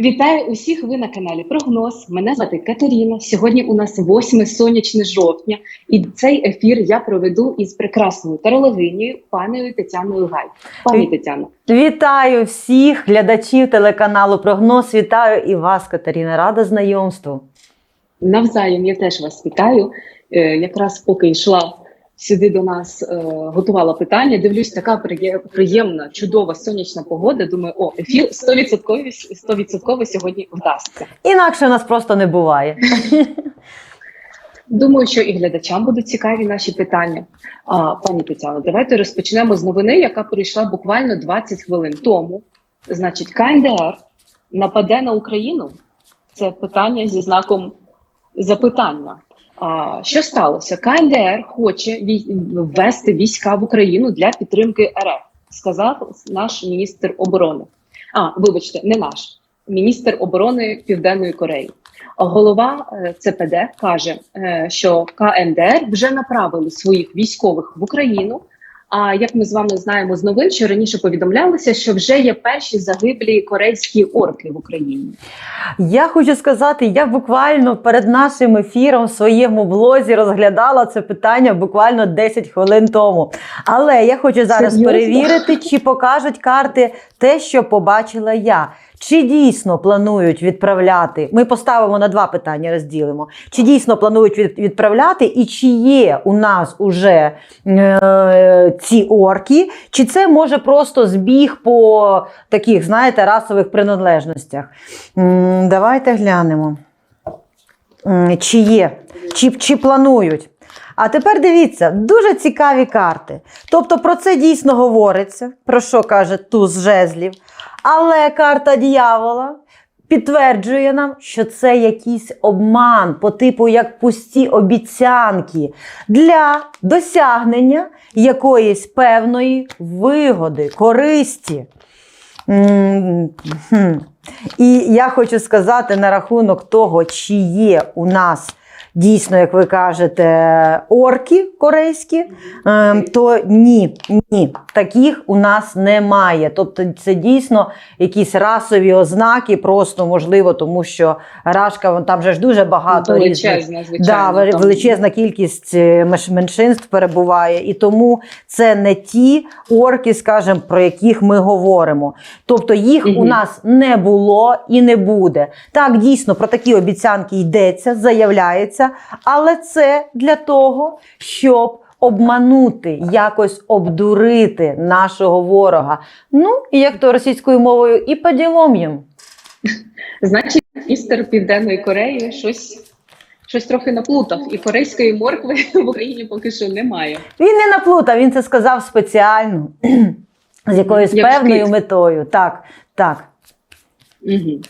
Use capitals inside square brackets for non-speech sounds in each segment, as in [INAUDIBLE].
Вітаю усіх! Ви на каналі Прогноз. Мене звати Катерина. Сьогодні у нас 8 сонячне жовтня, і цей ефір я проведу із прекрасною тарологинею паною Тетяною Гай. Пані Тетяно, Вітаю всіх глядачів телеканалу Прогноз. Вітаю і вас, Катерина. Рада знайомству. навзаєм я теж вас вітаю. Е, якраз поки йшла сюди до нас, е, готувала питання. Дивлюсь, така приємна, чудова сонячна погода. Думаю, о, ефір 100%, 100% сьогодні вдасться. Інакше нас просто не буває. Думаю, що і глядачам будуть цікаві наші питання. А, пані Тетяно, давайте розпочнемо з новини, яка прийшла буквально 20 хвилин тому. Значить, КНДР нападе на Україну. Це питання зі знаком запитання. А, що сталося? КНДР хоче ввести війська в Україну для підтримки РФ, сказав наш міністр оборони. А, вибачте, не наш міністр оборони Південної Кореї. Голова е, ЦПД каже, е, що КНДР вже направили своїх військових в Україну. А як ми з вами знаємо з новин, що раніше повідомлялося, що вже є перші загиблі корейські орки в Україні. Я хочу сказати, я буквально перед нашим ефіром в своєму блозі розглядала це питання буквально 10 хвилин тому. Але я хочу зараз Серйозно? перевірити, чи покажуть карти те, що побачила я. Чи дійсно планують відправляти? Ми поставимо на два питання, розділимо. Чи дійсно планують відправляти, і чи є у нас уже е, ці орки, чи це може просто збіг по таких, знаєте, расових приналежностях? Давайте глянемо. Чи є, чи, чи планують. А тепер дивіться, дуже цікаві карти. Тобто про це дійсно говориться, про що каже туз жезлів. Але карта дьявола підтверджує нам, що це якийсь обман по типу як пусті обіцянки для досягнення якоїсь певної вигоди, користі. І я хочу сказати на рахунок того, чи є у нас дійсно, як ви кажете, орки корейські, ем, то ні, ні, таких у нас немає. Тобто це дійсно якісь расові ознаки, просто можливо, тому що рашка там же ж дуже багато. Величезна, Да, звичайно. там. величезна кількість е, меншинств перебуває, і тому це не ті орки, скажімо, про яких ми говоримо. Тобто їх у нас не було і не буде. Так, дійсно, про такі обіцянки йдеться, заявляється, але це для того, щоб обманути, якось обдурити нашого ворога. Ну, і як то російською мовою, і по ділом їм. Значить, міністр Південної Кореї щось, щось трохи наплутав, і корейської моркви в Україні поки що немає. Він не наплутав, він це сказав спеціально, [CLEARS THROAT] з якоюсь Як певною шкіт. метою. Так, так. Угу.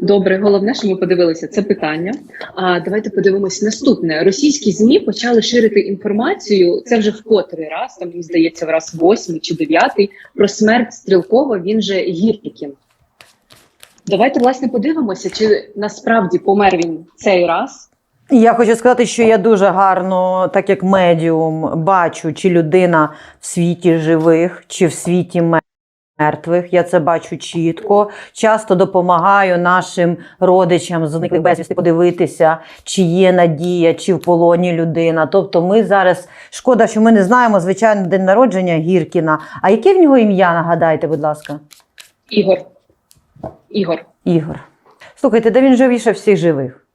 Добре, головне, що ми подивилися це питання. А давайте подивимось наступне. Російські змі почали ширити інформацію. Це вже в котрий раз, там мені здається, в раз восьмий чи дев'ятий про смерть Стрілкова. Він же Гіркін. Давайте власне подивимося, чи насправді помер він цей раз. Я хочу сказати, що я дуже гарно, так як медіум, бачу, чи людина в світі живих, чи в світі мертвих. Я це бачу чітко. Часто допомагаю нашим родичам зниклих безвісти подивитися, чи є надія, чи в полоні людина. Тобто, ми зараз шкода, що ми не знаємо звичайно день народження Гіркіна. А яке в нього ім'я? Нагадайте, будь ласка. Ігор. Ігор. Ігор. Слухайте, де він живіше всіх живих.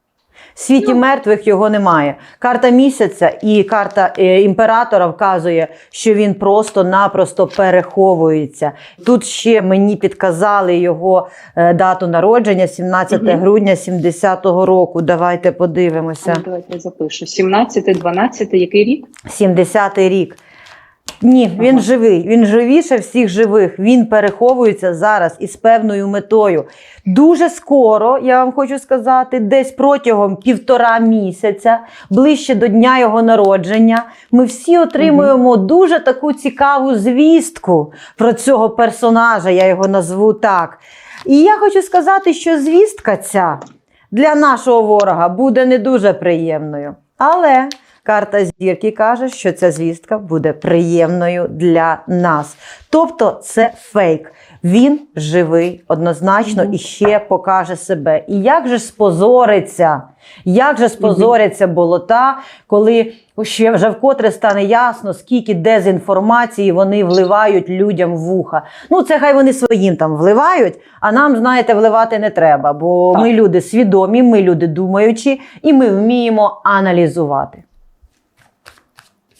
В світі мертвих його немає. Карта місяця і карта е, імператора вказує, що він просто-напросто переховується. Тут ще мені підказали його е, дату народження 17 Мгм. грудня 70-го року. Давайте подивимося. ну, давайте я запишу. 17, 12, який рік? 70-й рік. Ні, він Ага. живий. Він живіше всіх живих. Він переховується зараз із певною метою. Дуже скоро, я вам хочу сказати, десь протягом півтора місяця, ближче до дня його народження, ми всі отримуємо дуже таку цікаву звістку про цього персонажа. Я його назву так. І я хочу сказати, що звістка ця для нашого ворога буде не дуже приємною. Але Карта зірки каже, що ця звістка буде приємною для нас. Тобто це фейк. Він живий однозначно і ще покаже себе. І як же спозориться? Як же спозоряться болота, коли ще вже вкотре стане ясно, скільки дезінформації вони вливають людям в вуха. Ну, це хай вони своїм там вливають, а нам, знаєте, вливати не треба, бо Так. ми люди свідомі, ми люди думаючі, і ми вміємо аналізувати.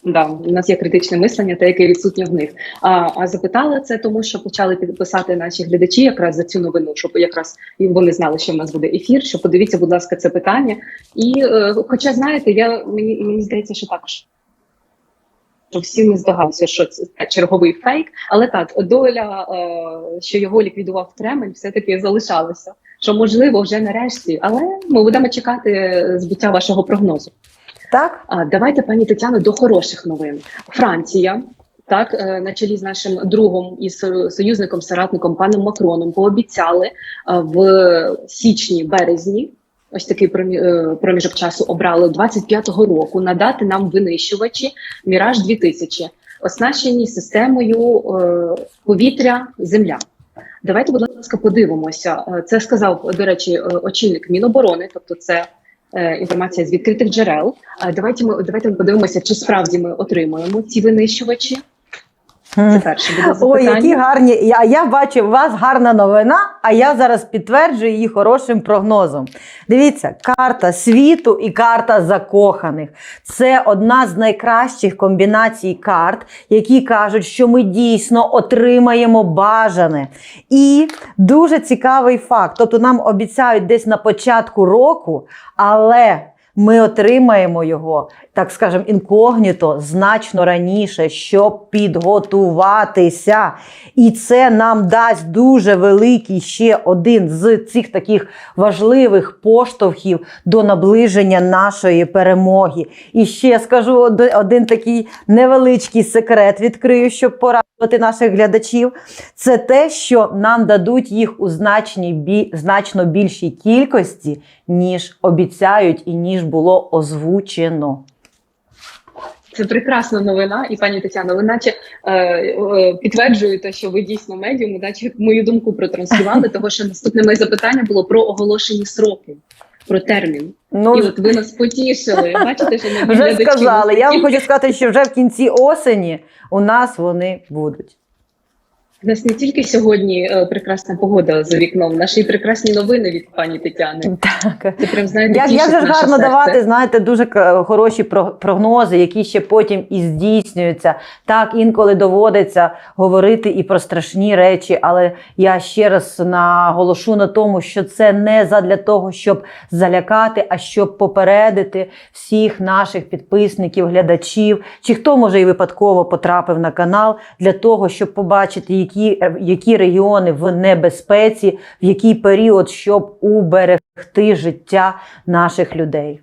Да, у нас є критичне мислення, те, яке відсутнє в них. А, а запитали це тому, що почали підписати наші глядачі якраз за цю новину, щоб якраз вони знали, що в нас буде ефір. Що подивіться, будь ласка, це питання. І е, хоча знаєте, я мені мені здається, що також. Що всі не здогадуються, що це черговий фейк, але так доля, е, що його ліквідував Кремль, все таки залишалася. Що можливо вже нарешті, але ми будемо чекати збуття вашого прогнозу. Так? А давайте, пані Тетяно, до хороших новин. Франція, так е, на чолі з нашим другом і союзником, соратником паном Макроном, пообіцяли е, в січні березні. Ось такий е, проміжок часу обрали 25-го року надати нам винищувачі Міраж 2000 оснащені системою повітря Земля. Давайте, будь ласка, подивимося. Це сказав, до речі, очільник Міноборони, тобто це інформація з відкритих джерел. А давайте ми давайте ми подивимося, чи справді ми отримуємо ці винищувачі. Це перше буде Ой, які гарні. Я, я бачу, у вас гарна новина, а я зараз підтверджую її хорошим прогнозом. Дивіться, карта світу і карта закоханих. Це одна з найкращих комбінацій карт, які кажуть, що ми дійсно отримаємо бажане. І дуже цікавий факт. Тобто нам обіцяють десь на початку року, але. Ми отримаємо його, так скажемо, інкогніто значно раніше, щоб підготуватися. І це нам дасть дуже великий ще один з цих таких важливих поштовхів до наближення нашої перемоги. І ще скажу один такий невеличкий секрет відкрию, щоб порадувати наших глядачів. Це те, що нам дадуть їх у значній значно більшій кількості, ніж обіцяють і ніж було озвучено. Це прекрасна новина, і пані Тетяно, ви наче е, е, підтверджуєте, що ви дійсно медіум, наче мою думку протранслювали, [LAUGHS] того що наступне моє запитання було про оголошені сроки, про термін. Ну, і от ви нас потішили. [LAUGHS] Бачите, що наші вже сказали. Я вам хочу сказати, що вже в кінці осені у нас вони будуть. У нас не тільки сьогодні е, прекрасна погода за вікном, наші прекрасні новини від пані Тетяни. Так. Це прям знаєте, Як, як же гарно серце. давати, знаєте, дуже хороші про- прогнози, які ще потім і здійснюються. Так, інколи доводиться говорити і про страшні речі, але я ще раз наголошу на тому, що це не задля того, щоб залякати, а щоб попередити всіх наших підписників, глядачів, чи хто може і випадково потрапив на канал для того, щоб побачити, які, які регіони в небезпеці, в який період, щоб уберегти життя наших людей.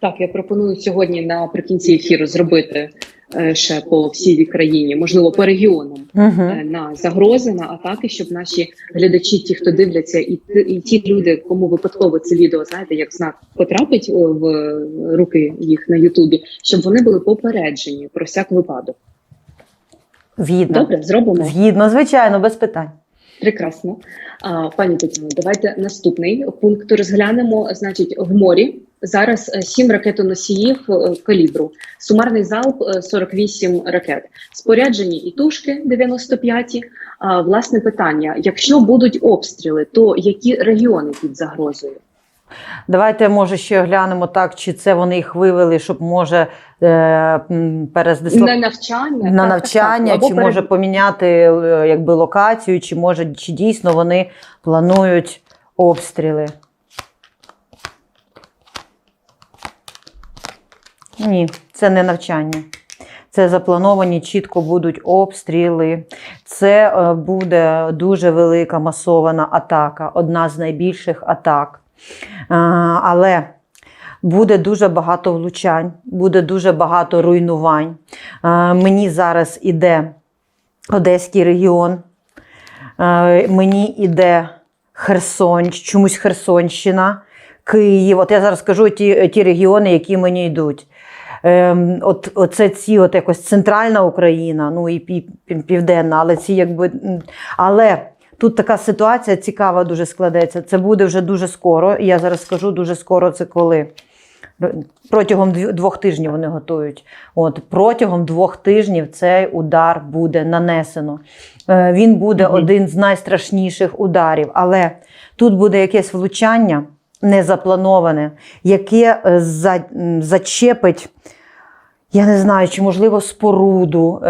Так, я пропоную сьогодні наприкінці ефіру зробити е, ще по всій країні, можливо, по регіонам. Е, на загрози, на атаки, щоб наші глядачі, ті, хто дивляться, і, і ті люди, кому випадково це відео, знаєте, як знак потрапить е, в руки їх на Ютубі, щоб вони були попереджені про всяк випадок. Згідно. Добре, зробимо. Згідно, звичайно, без питань. Прекрасно. А, пані Тетяно, давайте наступний пункт розглянемо. Значить, в морі зараз е, сім ракетоносіїв е, калібру, сумарний залп е, 48 ракет, споряджені і тушки 95. А, власне питання: якщо будуть обстріли, то які регіони під загрозою? Давайте, може, ще глянемо так, чи це вони їх вивели, щоб може е, перездисло- На навчання на так, навчання, так, так. Чи перед- може поміняти е, якби локацію, чи може чи дійсно вони планують обстріли. Ні, це не навчання. Це заплановані чітко будуть обстріли. Це е, буде дуже велика масована атака, одна з найбільших атак. Але буде дуже багато влучань, буде дуже багато руйнувань. Мені зараз іде Одеський регіон, мені іде Херсон, чомусь Херсонщина, Київ. От я зараз скажу ті, ті регіони, які мені йдуть. ем, от, оце ці от якось центральна Україна, ну і пів, пів- південна, але ці якби. Але тут така ситуація цікава дуже складеться. Це буде вже дуже скоро. Я зараз скажу дуже скоро це коли. Протягом двох тижнів вони готують. От протягом двох тижнів цей удар буде нанесено. Е, Він буде Мгм. один з найстрашніших ударів, але тут буде якесь влучання незаплановане, яке е, зачепить. Я не знаю, чи можливо споруду, е,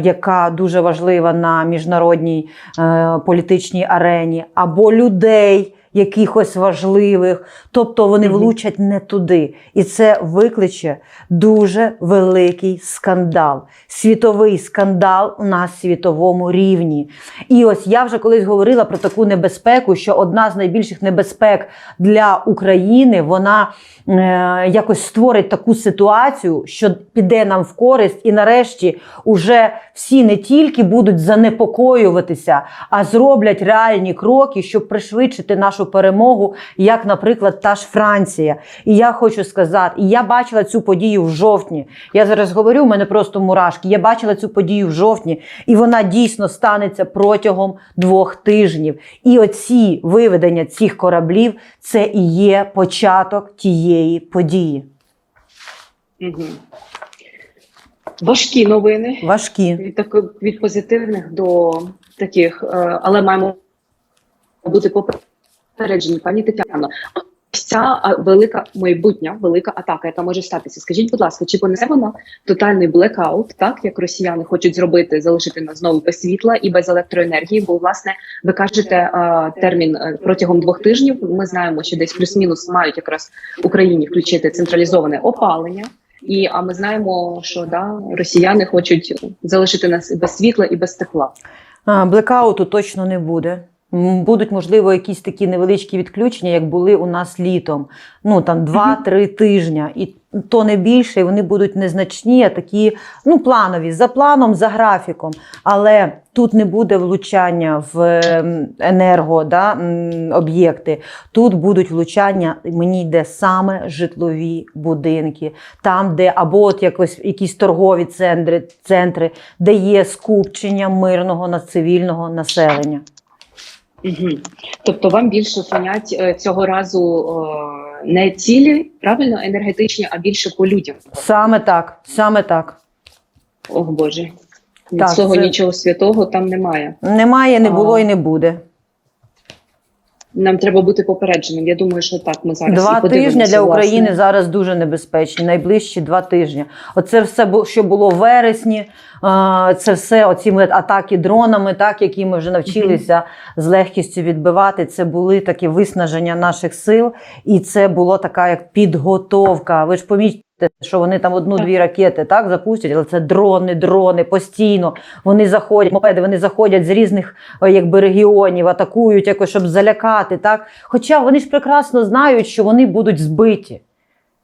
яка дуже важлива на міжнародній е, політичній арені, або людей якихось важливих. Тобто вони влучать не туди. І це викличе дуже великий скандал. Світовий скандал на світовому рівні. І ось я вже колись говорила про таку небезпеку, що одна з найбільших небезпек для України вона е, якось створить таку ситуацію, що піде нам в користь, і нарешті уже всі не тільки будуть занепокоюватися, а зроблять реальні кроки, щоб пришвидшити нашу перемогу, як, наприклад, та ж Франція. І я хочу сказати, і я бачила цю подію в жовтні. Я зараз говорю, у мене просто мурашки. Я бачила цю подію в жовтні, і вона дійсно станеться протягом двох тижнів. І оці виведення цих кораблів це і є початок тієї події. Угу. Важкі новини. Важкі. Від, таки- від позитивних до таких, е, але маємо бути попереджені, пані Тетяно. Ця велика майбутня велика атака, яка може статися. Скажіть, будь ласка, чи понесе вона тотальний блекаут, так як росіяни хочуть зробити, залишити нас знову без світла і без електроенергії? Бо власне ви кажете термін е, протягом двох тижнів. Ми знаємо, що десь плюс-мінус мають якраз Україні включити централізоване опалення. І а ми знаємо, що да росіяни хочуть залишити нас без світла і без тепла. Блекауту точно не буде. Будуть, можливо, якісь такі невеличкі відключення, як були у нас літом. Ну там 2-3 тижня. І то не більше, і вони будуть незначні, а такі ну, планові, за планом, за графіком. Але тут не буде влучання в ем, енерго да, об'єкти. Тут будуть влучання, мені йде саме житлові будинки, там, де або от якось якісь торгові центри, центри, де є скупчення мирного на цивільного населення. Угу. Тобто вам більше фонять е, цього разу е, не цілі, правильно енергетичні, а більше по людям. Саме так, саме так. Ох Боже, від Так, цього це- нічого святого там немає. Немає, не А. було і не буде. Нам треба бути попередженим. Я думаю, що так ми зараз Два тижні для власне. України зараз дуже небезпечні. Найближчі два тижні. Оце все, що було в вересні. Це все оці атаки дронами, так які ми вже навчилися з легкістю відбивати. Це були такі виснаження наших сил, і це було така як підготовка. Ви ж помітьте, що вони там одну-дві ракети так запустять, але це дрони, дрони постійно. Вони заходять, мопеди, вони заходять з різних якби регіонів, атакують якось, щоб залякати. Так? Хоча вони ж прекрасно знають, що вони будуть збиті.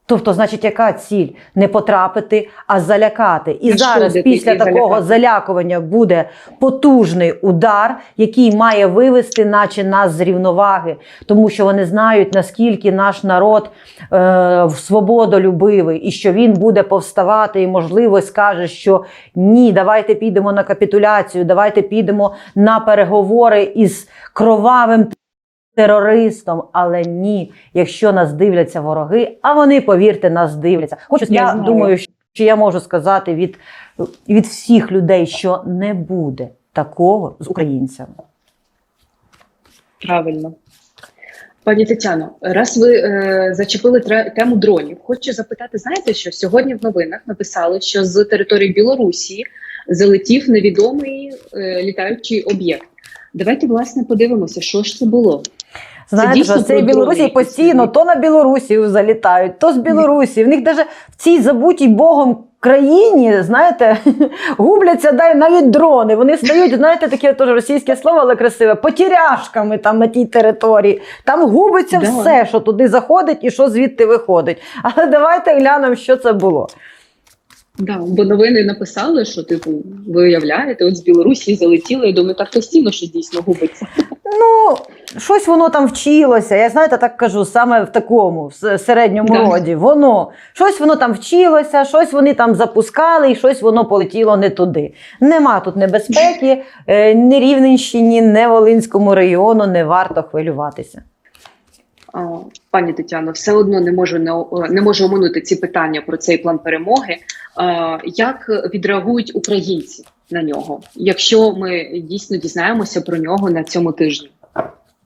Тобто, значить, яка ціль? Не потрапити, а залякати. І зараз, після такого залякати. залякування, буде потужний удар, який має вивести, наче нас з рівноваги, тому що вони знають, наскільки наш народ е, свободолюбивий, і що він буде повставати, і можливо скаже, що ні, давайте підемо на капітуляцію, давайте підемо на переговори із кровавим терористом, але ні, якщо нас дивляться вороги, а вони, повірте, нас дивляться. Хочу Я знаю. думаю, що я можу сказати від, від всіх людей, що не буде такого з українцями. Правильно. Пані Тетяно, раз ви е, зачепили тему дронів, хочу запитати: знаєте, що сьогодні в новинах написали, що з території Білорусі залетів невідомий е, літаючий об'єкт. Давайте власне подивимося, що ж це було. Знаєте, що це про Білорусі постійно то на Білорусі залітають, то з Білорусі. В них навіть в цій забутій Богом країні, знаєте, [LAUGHS] губляться дай навіть дрони. Вони стають, знаєте, таке теж російське слово, але красиве, потіряшками там на тій території. Там губиться Да. все, що туди заходить і що звідти виходить. Але давайте глянемо, що це було. Да, бо новини написали, що типу, ви уявляєте, от з Білорусі залетіли. Я думаю, так постійно, що дійсно губиться. Ну, щось воно там вчилося. Я знаєте, так кажу, саме в такому в середньому Да. роді. Воно щось воно там вчилося, щось вони там запускали, і щось воно полетіло не туди. Нема тут небезпеки, е, ні Рівненщині, ні Волинському району не варто хвилюватися. Пані Тетяно, все одно не можу не, не можу оминути ці питання про цей план перемоги. Як відреагують українці на нього, якщо ми дійсно дізнаємося про нього на цьому тижні?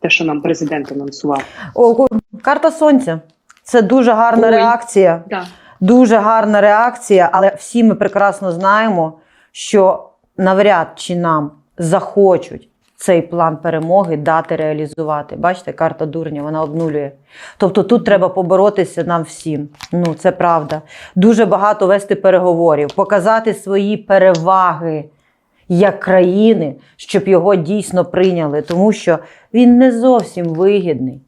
Те, що нам президент анонсував, О, карта сонця. Це дуже гарна Ой. реакція. так Дуже гарна реакція, але всі ми прекрасно знаємо, що навряд чи нам захочуть цей план перемоги дати реалізувати. Бачите, карта дурня, вона обнулює. Тобто тут треба поборотися нам всім. Ну, це правда. Дуже багато вести переговорів, показати свої переваги як країни, щоб його дійсно прийняли, тому що він не зовсім вигідний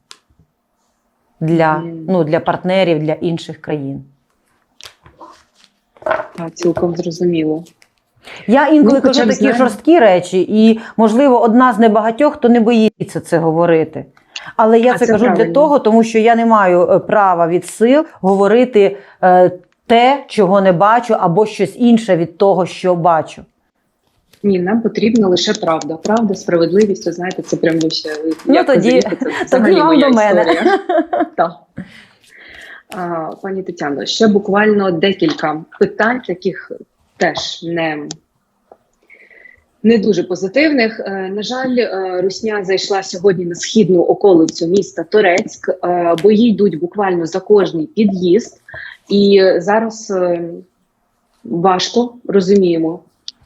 для, ну, для партнерів, для інших країн. так, цілком зрозуміло. Я інколи Ну, кажу такі знаємо. жорсткі речі, і, можливо, одна з небагатьох, хто не боїться це говорити. Але я А це, це кажу для того, тому що я не маю е, права від сил говорити е, те, чого не бачу, або щось інше від того, що бачу. Ні, нам потрібна лише правда. Правда, справедливість, ви знаєте, це прям ще Ну, як тоді- це [LAUGHS] взагалі вам до мене. [LAUGHS] Так. Пані Тетяно, ще буквально декілька питань, таких теж не, не дуже позитивних. Е, На жаль, е, Русня зайшла сьогодні на східну околицю міста Торецьк. Е, Бої йдуть буквально за кожний під'їзд, і зараз важко розуміємо.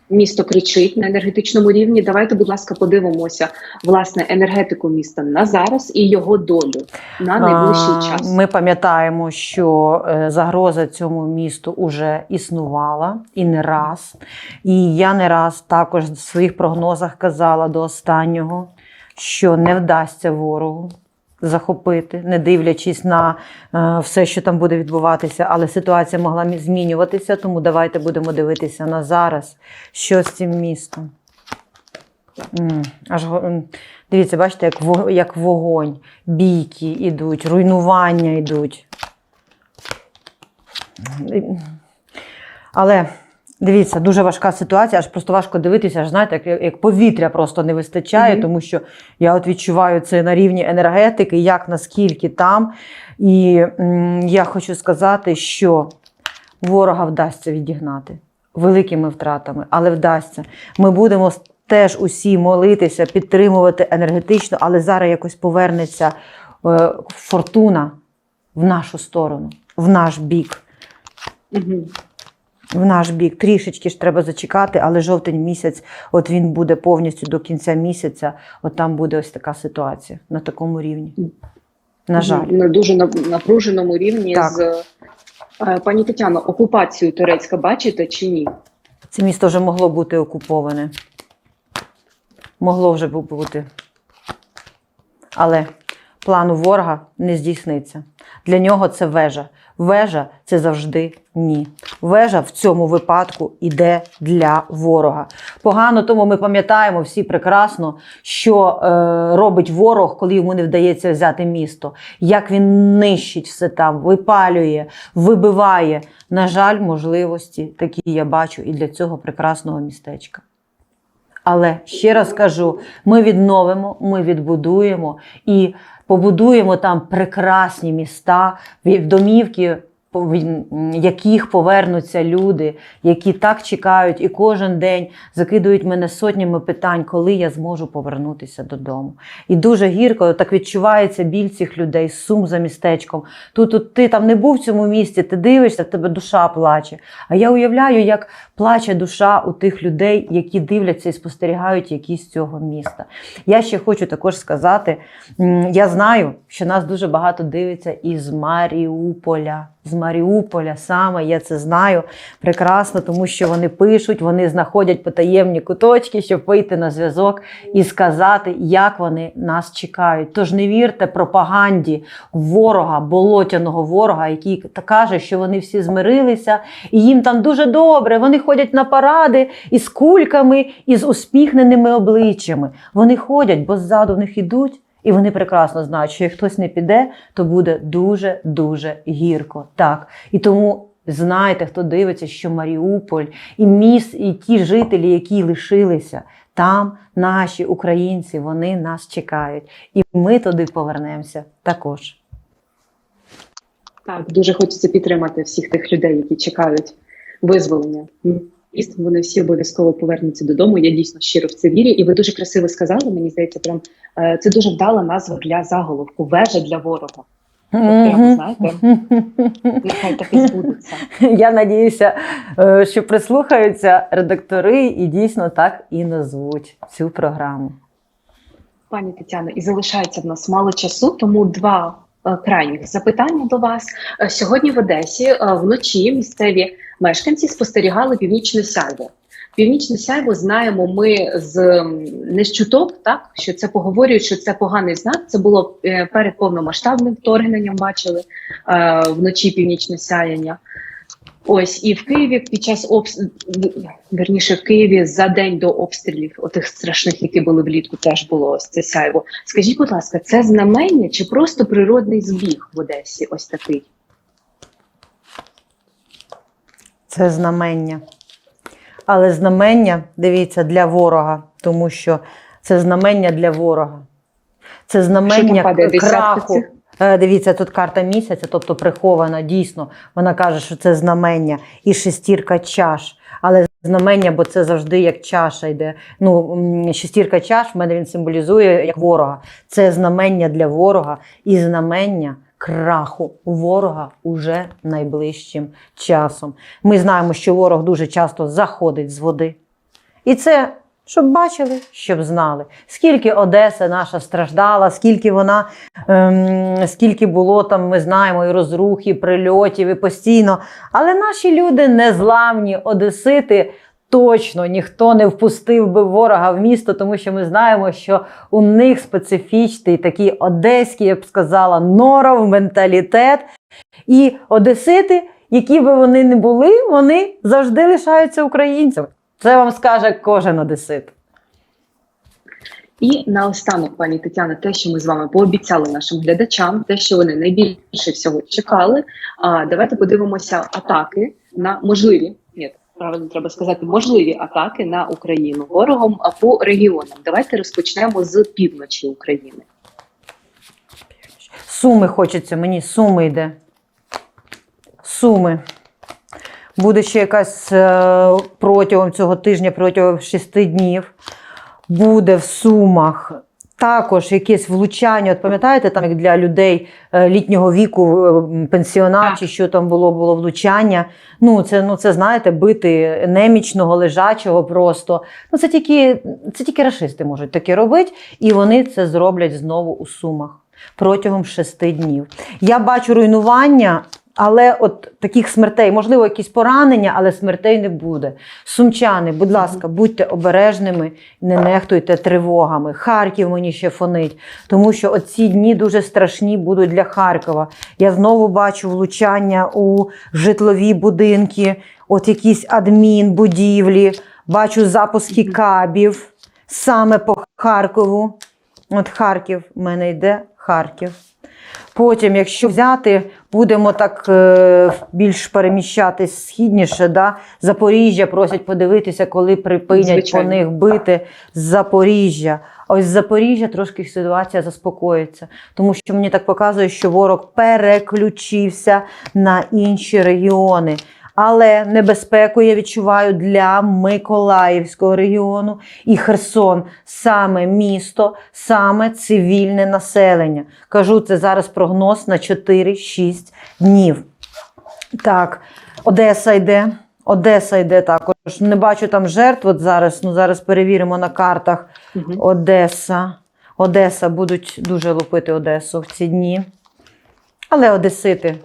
Місто кричить на енергетичному рівні. Давайте, будь ласка, подивимося власне енергетику міста на зараз і його долю на найближчий час. Ми пам'ятаємо, що е, загроза цьому місту вже існувала і не раз. І я не раз також в своїх прогнозах казала до останнього, що не вдасться ворогу захопити, не дивлячись на е, все, що там буде відбуватися. Але ситуація могла змінюватися, тому давайте будемо дивитися на зараз, що з цим містом. Аж дивіться, бачите, як, як вогонь, бійки йдуть, руйнування йдуть. Але дивіться, дуже важка ситуація, аж просто важко дивитися, аж знаєте, як, як повітря просто не вистачає, Мгм. тому що я от відчуваю це на рівні енергетики, як наскільки там. І м, я хочу сказати, що ворога вдасться відігнати великими втратами, але вдасться. Ми будемо теж усі молитися, підтримувати енергетично, але зараз якось повернеться е, фортуна в нашу сторону, в наш бік. Мгм. В наш бік трішечки ж треба зачекати, але жовтень місяць, от він буде повністю до кінця місяця. От там буде ось така ситуація на такому рівні. На жаль, на дуже напруженому рівні Так. з Е, пані Тетяно, окупацію Турецька бачите чи ні? це місто вже могло бути окуповане. Могло вже бути. Але плану ворога не здійсниться. Для нього це вежа. Вежа це завжди ні. Вежа в цьому випадку іде для ворога. Погано, тому ми пам'ятаємо всі прекрасно, що е, робить ворог, коли йому не вдається взяти місто. Як він нищить все там, випалює, вибиває. На жаль, можливості такі я бачу і для цього прекрасного містечка. Але ще раз кажу: ми відновимо, ми відбудуємо і побудуємо там прекрасні міста, домівки, яких повернуться люди, які так чекають і кожен день закидують мене сотнями питань, коли я зможу повернутися додому. І дуже гірко так відчувається біль цих людей, сум за містечком. Тут, тут ти там не був в цьому місті, ти дивишся, в тебе душа плаче. А я уявляю, як плаче душа у тих людей, які дивляться і спостерігають якісь цього міста. Я ще хочу також сказати: я знаю, що нас дуже багато дивиться із Маріуполя. З Маріуполя саме, я це знаю прекрасно, тому що вони пишуть, вони знаходять потаємні куточки, щоб вийти на зв'язок і сказати, як вони нас чекають. Тож не вірте пропаганді ворога, болотяного ворога, який каже, що вони всі змирилися, і їм там дуже добре. Вони ходять на паради із кульками і з успіхненими обличчями. Вони ходять, бо ззаду в них ідуть. І вони прекрасно знають, що як хтось не піде, то буде дуже дуже гірко. Так і тому знайте, хто дивиться, що Маріуполь і міст, і ті жителі, які лишилися там, наші українці, вони нас чекають, і ми туди повернемося також. Так, дуже хочеться підтримати всіх тих людей, які чекають визволення. Міст вони всі обов'язково повернуться додому. Я дійсно щиро в це вірю. І ви дуже красиво сказали. Мені здається, прям е, це дуже вдала назва для заголовку. Вежа для ворога. прямо, знаєте, Нехай так і збудеться. [LAUGHS] Я надіюся, е, що прислухаються редактори і дійсно так і назвуть цю програму. Пані Тетяно, і залишається в нас мало часу, тому два крайніх запитання до вас. Е, Сьогодні в Одесі е, вночі місцеві мешканці спостерігали північне сяйво. Північне сяйво знаємо ми з не з чуток, так що це поговорюють, що це поганий знак. Це було е, перед повномасштабним вторгненням. Бачили е, вночі північне сяяння. Ось і в Києві під час обс... верніше в Києві за день до обстрілів, отих страшних, які були влітку, теж було ось це сяйво. Скажіть, будь ласка, це знамення чи просто природний збіг в Одесі? Ось такий? Це знамення. Але знамення, дивіться, для ворога, тому що це знамення для ворога. Це знамення десятки краху. Е, Дивіться, тут карта місяця, тобто прихована, дійсно. Вона каже, що це знамення і шестірка чаш. Але знамення, бо це завжди як чаша йде. Ну, шестірка чаш в мене він символізує як ворога. Це знамення для ворога і знамення краху ворога уже найближчим часом. Ми знаємо, що ворог дуже часто заходить з води. І це, щоб бачили, щоб знали, скільки Одеса наша страждала, скільки вона, ем, скільки було там, ми знаємо, і розрухів, і прильотів, і постійно. Але наші люди незламні, одесити. Точно ніхто не впустив би ворога в місто, тому що ми знаємо, що у них специфічний такий одеський, я б сказала, норов менталітет. І одесити, які би вони не були, вони завжди лишаються українцями. Це вам скаже кожен одесит. І наостанок, пані Тетяна, те, що ми з вами пообіцяли нашим глядачам, те, що вони найбільше всього чекали. А давайте подивимося атаки на можливі. Ні, правильно треба сказати, можливі атаки на Україну ворогом по регіонам. Давайте розпочнемо з півночі України. Суми хочеться, мені суми йде. Суми. Буде ще якась е, протягом цього тижня, протягом шести днів. Буде в сумах. Також якесь влучання. От пам'ятаєте, там як для людей е, літнього віку, е, пенсіонер, Так. чи що там було, було влучання. Ну, це, ну, це знаєте, бити немічного, лежачого просто. Ну, це тільки, це тільки рашисти можуть таке робити, і вони це зроблять знову у сумах протягом шести днів. Я бачу руйнування, але от таких смертей, можливо, якісь поранення, але смертей не буде. Сумчани, будь ласка, будьте обережними, не нехтуйте тривогами. Харків мені ще фонить, тому що оці дні дуже страшні будуть для Харкова. Я знову бачу влучання у житлові будинки, от якісь адмінбудівлі, бачу запуски кабів саме по Харкову. От Харків в мене йде Харків. Потім, якщо взяти, будемо так е, більш переміщатись східніше, да? Запоріжжя просять подивитися, коли припинять Звичайно. по них бити з Запоріжжя. А ось з Запоріжжя трошки ситуація заспокоїться, тому що мені так показує, що ворог переключився на інші регіони. Але небезпеку я відчуваю для Миколаївського регіону і Херсон саме місто, саме цивільне населення. Кажу, це зараз прогноз на 4-6 днів. Так, Одеса йде. Одеса йде також. Не бачу там жертв. От зараз, ну зараз перевіримо на картах. Мгм. Одеса. Одеса будуть дуже лупити Одесу в ці дні. Але Одесити,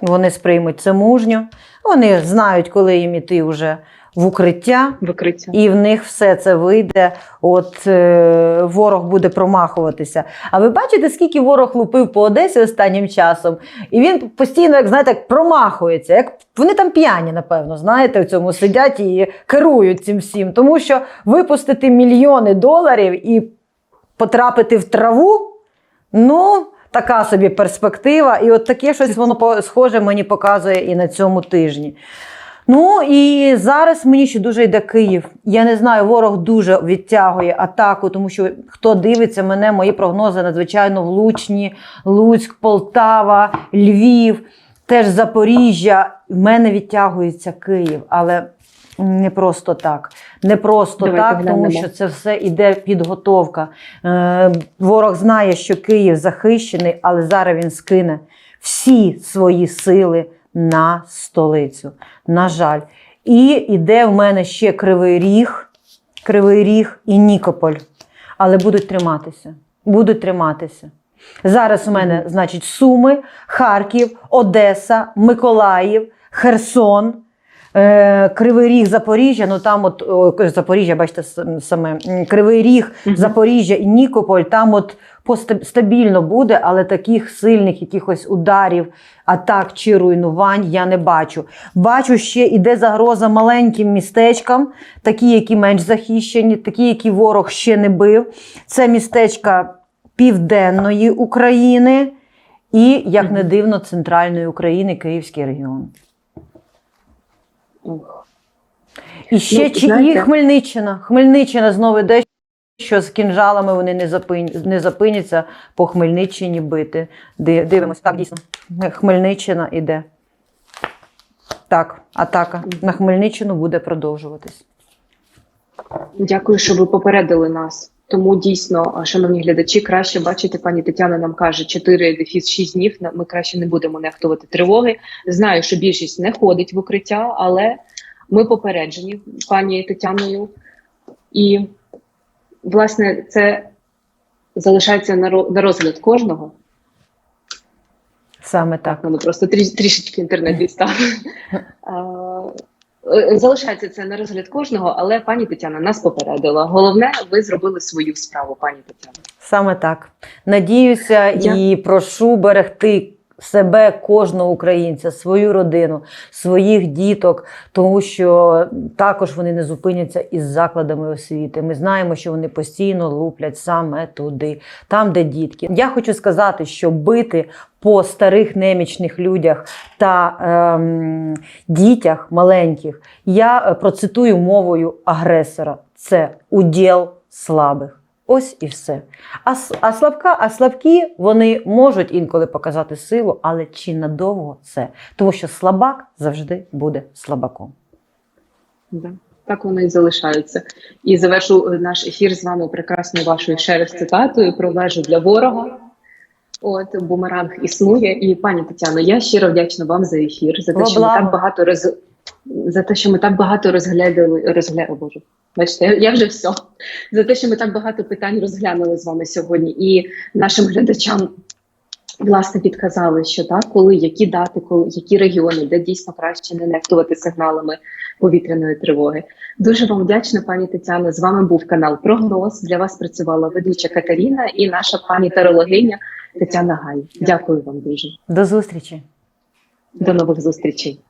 Вони сприймуть це мужньо. Вони знають, коли їм іти вже в укриття. Викриття. І в них все це вийде. От е, ворог буде промахуватися. А ви бачите, скільки ворог лупив по Одесі останнім часом? І він постійно, як знаєте, як промахується. Як вони там п'яні, напевно, знаєте, в цьому сидять і керують цим всім. Тому що випустити мільйони доларів і потрапити в траву, ну. Така собі перспектива, і от таке щось воно схоже мені показує і на цьому тижні. Ну і зараз мені ще дуже йде Київ. Я не знаю, ворог дуже відтягує атаку, тому що хто дивиться мене, мої прогнози надзвичайно влучні: Луцьк, Полтава, Львів, теж Запоріжжя. В мене відтягується Київ, але не просто так. Не просто Давайте так, тому що це все іде підготовка. Е, ворог знає, що Київ захищений, але зараз він скине всі свої сили на столицю. На жаль. І іде в мене ще Кривий Ріг, Кривий Ріг і Нікополь. Але будуть триматися. Будуть триматися. Зараз у мене, значить, Суми, Харків, Одеса, Миколаїв, Херсон. Е, Кривий Ріг, Запоріжжя, ну там от о, Запоріжжя, бачите, саме Кривий Ріг. Запоріжжя і Нікополь, там от стабільно буде, але таких сильних якихось ударів, атак чи руйнувань я не бачу. Бачу, ще іде загроза маленьким містечкам, такі, які менш захищені, такі, які ворог ще не бив. Це містечка Південної України і, як не дивно, центральної України, Київський регіон. І ще Ну, чи знаєте- і Хмельниччина. Хмельниччина знову йде, що з кінжалами вони не, запин, не запиняться по Хмельниччині бити. Ди- Дивимось, так дійсно. Хмельниччина іде. Так, атака на Хмельниччину буде продовжуватись. Дякую, що ви попередили нас. Тому дійсно, шановні глядачі, краще бачите, пані Тетяна нам каже 4 дефіс 6 днів. Ми краще не будемо нехтувати тривоги. Знаю, що більшість не ходить в укриття, але ми попереджені пані Тетяною. І власне це залишається на розгляд кожного. Саме так. Мене просто трішечки інтернет відстав. [LAUGHS] А, е, Залишається це на розгляд кожного, але пані Тетяна нас попередила. Головне, ви зробили свою справу, пані Тетяна. Саме так. Надіюся Я- і прошу берегти себе, кожного українця, свою родину, своїх діток, тому що також вони не зупиняться із закладами освіти. Ми знаємо, що вони постійно луплять саме туди, там, де дітки. Я хочу сказати, що бити по старих немічних людях та ем, дітях маленьких я е, процитую мовою агресора: це уділ слабих. Ось і все. А, а слабка, а слабкі вони можуть інколи показати силу, але чи надовго це? Тому що слабак завжди буде слабаком. Да. Так воно і залишається. І завершу е, наш ефір з вами прекрасною вашою ще раз цитатою про вежу для ворога. От бумеранг існує. І пані Тетяно, я щиро вдячна вам за ефір, за те, що ми так багато роз... за те, що ми так багато розглядали розгля... О, Боже. Бачите, я, я вже все. За те, що ми так багато питань розглянули з вами сьогодні, і нашим глядачам власне підказали, що так, коли які дати, коли які регіони, де дійсно краще не нехтувати сигналами повітряної тривоги. Дуже вам вдячна, пані Тетяно. З вами був канал Прогноз. Для вас працювала ведуча Катерина і наша пані тарологиня Тетяна Гай. Дякую вам дуже. До зустрічі! До нових зустрічей.